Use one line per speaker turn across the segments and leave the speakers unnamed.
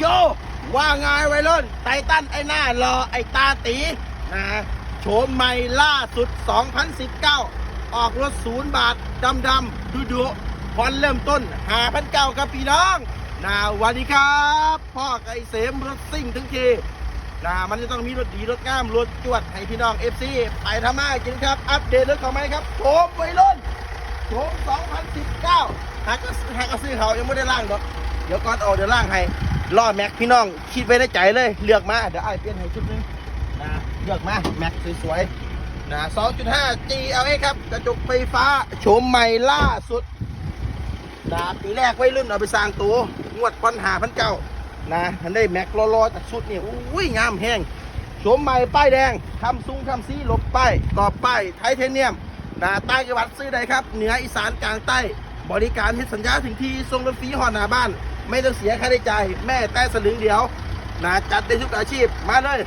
โย ว่าไงไวรุ่นไททันไอ้หน้ารอไอ้ตาตีนะโฉมใหม่ล่าสุด 2019 ออกรถศูนย์บาทดำดำดูดูๆผ่อนเริ่มต้นหาพันเก้าครับพี่น้องนะวัสดีครับ พ่อไก่เสมรถซิ่งทั้งทีนะมันจะต้องมีรถดีรถงามรถจวดให้พี่น้องเอฟซีไปทำมาจริงครับ อัปเดตรถเขาไหมครับโฉมไวรุ่นโฉม2019หากก็หากก็ซื้อเขายังไม่ได้ล่างดอกเดี๋ยวก่อนออกเดี๋ยวล่างให้ ล่อแม็กพี่น้องคิดไว้ในใจเลย เลือกมา เดี๋ยวไอ้เปลี่ยนให้ชุดหนึงนะเลือกมา แม็กสวยๆนะ2.5 GLA ครับ กระจกไฟฟ้าโฉมใหม่ล่าสุดนะปีแรกไว้รุ่นเอาไปสร้างตัว งวดปัญหาพันเก้านะทันได้แม็กรอๆจากชุดนี่อุ้ยงามแห้งโฉมใหม่ป้ายแดงทำซุ้งทำซีลบป้ายกรอบป้ายไทเทเนียมนะใต้จังหวัดซื้อได้ครับ เหนืออีสานกลางใต้ บริการที่สัญญาถึงที่ส่งรถฟรีหอหน้าบ้าน ไม่ต้องเสียค่าใช้จ่ายแม่แต่สลึงเดียวนะจัดได้ทุกอาชีพมาเลย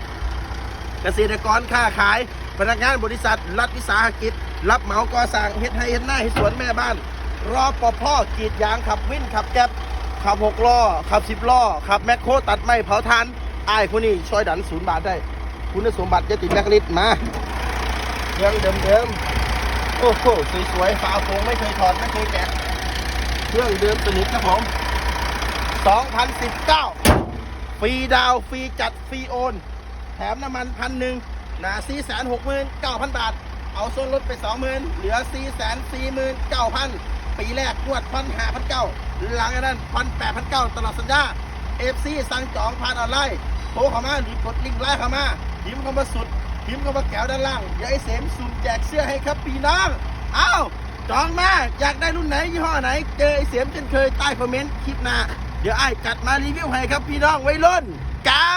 เกษตรกรค้าขาย พนักงานบริษัท รัฐวิสาหกิจ รับเหมาก่อสร้างเฮ็ดให้เฮ็ดหน้าให้สวนแม่บ้าน รอปภกรีดยางขับวิ่นขับแก๊บขับหกล้อขับสิบล้อขับแมคโครตัดไม้เผาทานอ้ายคนนี้ช่วยดันศูนย์บาทได้ คุณสมบัติจะติดแบล็คลิสต์มาเครื่องเดิมๆโอ้โหสวยๆฝาโฟงไม่เคยถอดไม่เคยแกะเครื่องเดิมสนิทครับผม 2019 ฟรีดาวฟรีจัดฟรีโอน แถมน้ำมันพันหนึ่งนะสี่แสนหกหมื่นเก้าพันบาท เอาส่วนลดไปสองหมื่นเหลือสี่แสนสี่หมื่นเก้าพันปีแรกงวดพันห้าพันเก้าหลังจากนั้นพันแปดพันเก้าตลอดสัญญาเอฟซีสั่งจองผ่านออนไลน์โทรเข้ามาหรือกดลิงก์ไลน์เข้ามาพิมพ์เข้ามาสุดพิมพ์เข้ามาแก้วด้านล่างเดี๋ยวไอเสมสุ่มแจกเสื้อให้ครับพี่น้องเอ้าจองมาอยากได้รุ่นไหนยี่ห้อไหน เจอไอเสมเช่นเคยใต้คอมเมนต์คลิปหน้า เดี๋ยวไอ้กัดมารีวิวให้ครับพี่น้องไว้รุ่นเก่า